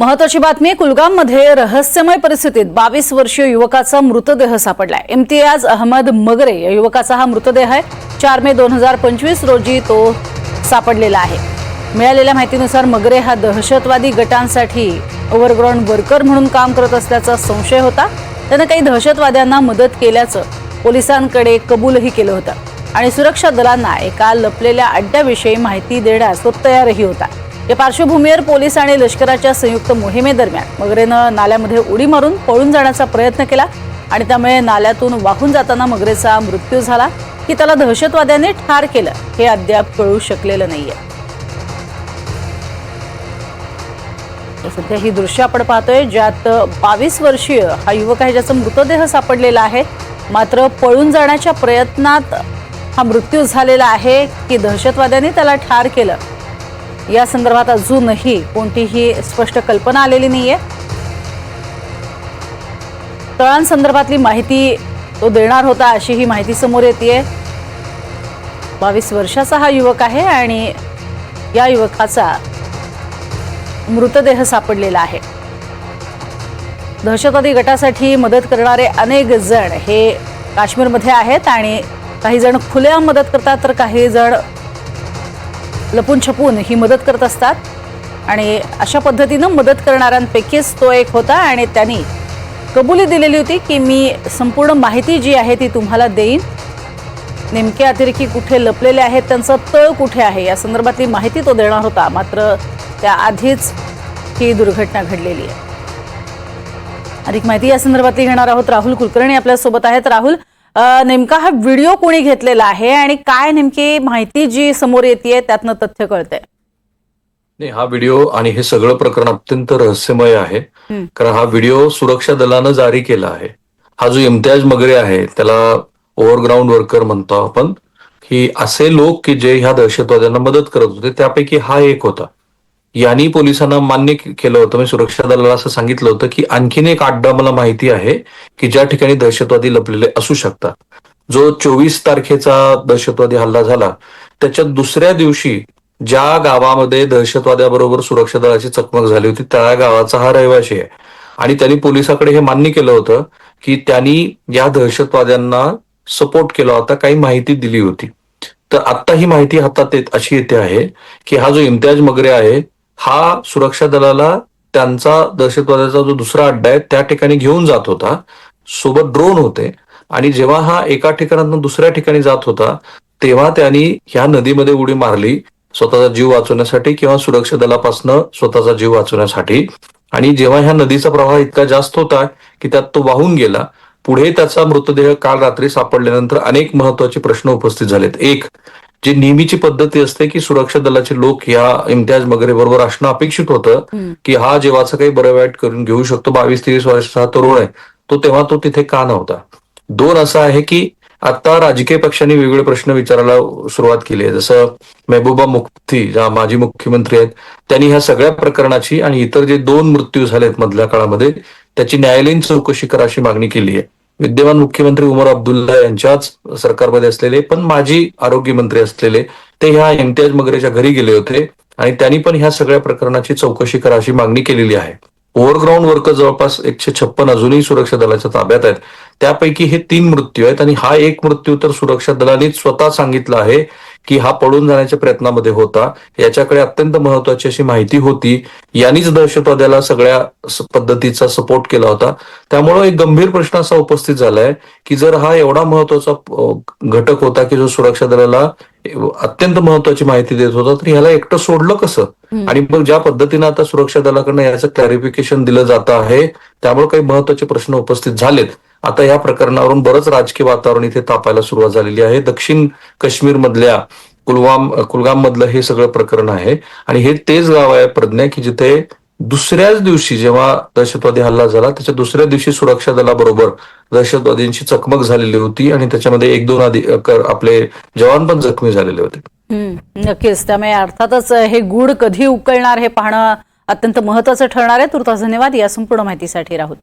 महत्वाची बातमी कुलगाममध्ये रहस्यमय परिस्थितीत बावीस वर्षीय युवकाचा मृतदेह सापडलाय. इम्तियाज अहमद मगरे या युवकाचा हा मृतदेह आहे. चार मे दोन हजार पंचवीस रोजी तो सापडलेला आहे. मिळालेल्या माहितीनुसार मगरे हा दहशतवादी गटांसाठी ओव्हरग्राऊंड वर्कर म्हणून काम करत असल्याचा संशय होता. त्यानं काही दहशतवाद्यांना मदत केल्याचं पोलिसांकडे कबूलही केलं होतं. आणि सुरक्षा दलांना एका लपलेल्या अड्ड्याविषयी माहिती देण्यास तो तयारही होता. या पार्श्वभूमीवर पोलीस आणि लष्कराच्या संयुक्त मोहिमेदरम्यान मगरेनं नाल्यामध्ये उडी मारून पळून जाण्याचा प्रयत्न केला आणि त्यामुळे नाल्यातून वाहून जाताना मगरेचा मृत्यू झाला. की त्याला दहशतवाद्यांनी ठार केलं हे अद्याप कळू शकलेलं नाहीये. आहे सध्या ही दृश्य आपण पाहतोय ज्यात बावीस वर्षीय हा युवक आहे ज्याचा मृतदेह सापडलेला आहे. मात्र पळून जाण्याच्या प्रयत्नात हा मृत्यू झालेला आहे की दहशतवाद्यांनी त्याला ठार केलं या संदर्भात अजूनही कोणतीही स्पष्ट कल्पना आलेली नाही आहे तळांसंदर्भातली माहिती तो देणार होता अशी ही माहिती समोर येते बावीस वर्षाचा हा युवक आहे आणि या युवकाचा मृतदेह सापडलेला आहे. दहशतवादी गटासाठी मदत करणारे अनेक जण हे काश्मीरमध्ये आहेत आणि काही जण खुल्या मदत करतात तर काही जण लपून छपून ही मदत करत असतात. आणि अशा पद्धतीनं मदत करणाऱ्यांपैकीच तो एक होता आणि त्यांनी कबुली दिलेली होती की मी संपूर्ण माहिती जी आहे ती तुम्हाला देईन. नेमके अतिरेकी कुठे लपलेले आहेत त्यांचं तळ कुठे आहे या संदर्भातली माहिती तो देणार होता. मात्र त्याआधीच ही दुर्घटना घडलेली आहे. अधिक माहिती या संदर्भातली घेणार आहोत. राहुल कुलकर्णी आपल्यासोबत आहेत. राहुल नेमका हा व्हिडिओ कोणी घेतलेला आहे आणि काय नेमकी माहिती जी समोर येते त्यातनं तथ्य कळतंय. नाही हा व्हिडिओ आणि हे सगळं प्रकरण अत्यंत रहस्यमय आहे. कारण हा व्हिडिओ सुरक्षा दलानं जारी केला आहे. हा जो इम्तियाज मगरे आहे त्याला ओव्हरग्राऊंड वर्कर म्हणतो आपण की असे लोक की जे ह्या दहशतवाद्यांना मदत करत होते त्यापैकी हा एक होता. यांनी पोलिसांना मान्य केलं होतं म्हणजे सुरक्षा दलाला असं सांगितलं होतं की आणखीन एक अड्डा मला माहिती आहे की ज्या ठिकाणी दहशतवादी लपलेले असू शकतात. जो चोवीस तारखेचा दहशतवादी हल्ला झाला त्याच्या दुसऱ्या दिवशी ज्या गावामध्ये दहशतवाद्याबरोबर सुरक्षा दलाची चकमक झाली होती त्या गावाचा हा रहिवासी आहे. आणि त्यांनी पोलिसाकडे हे मान्य केलं होतं की त्यांनी या दहशतवाद्यांना सपोर्ट केला होता काही माहिती दिली होती. तर आता ही माहिती हातात येत अशी येते आहे की हा जो इम्तियाज मगरे आहे हा सुरक्षा दलाला त्यांचा दहशतवादाचा जो दुसरा अड्डा आहे त्या ठिकाणी घेऊन जात होता. सोबत ड्रोन होते. आणि जेव्हा हा एका ठिकाणातून दुसऱ्या ठिकाणी जात होता तेव्हा त्यांनी ह्या नदीमध्ये उडी मारली स्वतःचा जीव वाचवण्यासाठी किंवा सुरक्षा दलापासनं स्वतःचा जीव वाचवण्यासाठी. आणि जेव्हा ह्या नदीचा प्रवाह इतका जास्त होता की त्यात तो वाहून गेला पुढे त्याचा मृतदेह काल रात्री सापडल्यानंतर अनेक महत्त्वाचे प्रश्न उपस्थित झालेत. एक जी नेहमीची पद्धती असते की सुरक्षा दलाचे लोक या इम्तियाज मगरे बरोबर असणं अपेक्षित होतं. की हा जेव्हाचं काही बरं वाईट करून घेऊ शकतो. बावीस तेवीस वर्षाचा हा तरुण आहे. तो तेव्हा तो तिथे का नव्हता? दोन असं आहे की आता राजकीय पक्षांनी वेगवेगळे प्रश्न विचारायला सुरुवात केली आहे. जसं महबूबा मुफ्ती ज्या माजी मुख्यमंत्री आहेत त्यांनी ह्या सगळ्या प्रकरणाची आणि इतर जे दोन मृत्यू झालेत मधल्या काळामध्ये त्याची न्यायालयीन चौकशी करा अशी मागणी केली आहे. विद्यमान मुख्यमंत्री उमर अब्दुल्ला यांच्याच सरकारमध्ये असलेले पण माजी आरोग्यमंत्री असलेले ते ह्या इम्तियाज मगरेच्या घरी गेले होते आणि त्यांनी पण ह्या सगळ्या प्रकरणाची चौकशी करा अशी मागणी केलेली आहे. ओव्हरग्राऊंड वर्कर जवळपास एकशे छप्पन अजूनही सुरक्षा दलाच्या ताब्यात आहेत. त्यापैकी हे तीन मृत्यू आहेत आणि हा एक मृत्यू तर सुरक्षा दलानेच स्वतः सांगितलं आहे की हा पळून जाण्याच्या प्रयत्नामध्ये होता. याच्याकडे अत्यंत महत्वाची अशी माहिती होती. यांनीच दहशतवाद्याला सगळ्या पद्धतीचा सपोर्ट केला होता. त्यामुळं एक गंभीर प्रश्न असा उपस्थित झालाय की जर हा एवढा महत्त्वाचा घटक होता की जो सुरक्षा दलाला अत्यंत महत्वाची माहिती देत होता तर ह्याला एकटं सोडलं कसं? आणि मग ज्या पद्धतीनं आता सुरक्षा दलाकडनं याचं क्लॅरिफिकेशन दिलं जातं आहे त्यामुळे काही महत्त्वाचे प्रश्न उपस्थित झालेत. आता या प्रकरणावरून बरंच राजकीय वातावरण इथे तापायला सुरुवात झालेली आहे. दक्षिण काश्मीर मधल्या कुलगाम कुलगाम मधलं हे सगळं प्रकरण आहे. आणि हे तेच गाव आहे प्रज्ञा की जिथे दुसऱ्याच दिवशी जेव्हा दहशतवादी हल्ला झाला त्याच्या दुसऱ्या दिवशी सुरक्षा दलाबरोबर दहशतवादींची चकमक झालेली होती आणि त्याच्यामध्ये एक दोन आधी आपले जवान पण जखमी झालेले होते. नक्कीच. त्यामुळे अर्थातच हे गुढ कधी उकळणार हे पाहणं अत्यंत महत्वाचं ठरणार आहे. तुर्तास धन्यवाद. या संपूर्ण माहितीसाठी राहुल.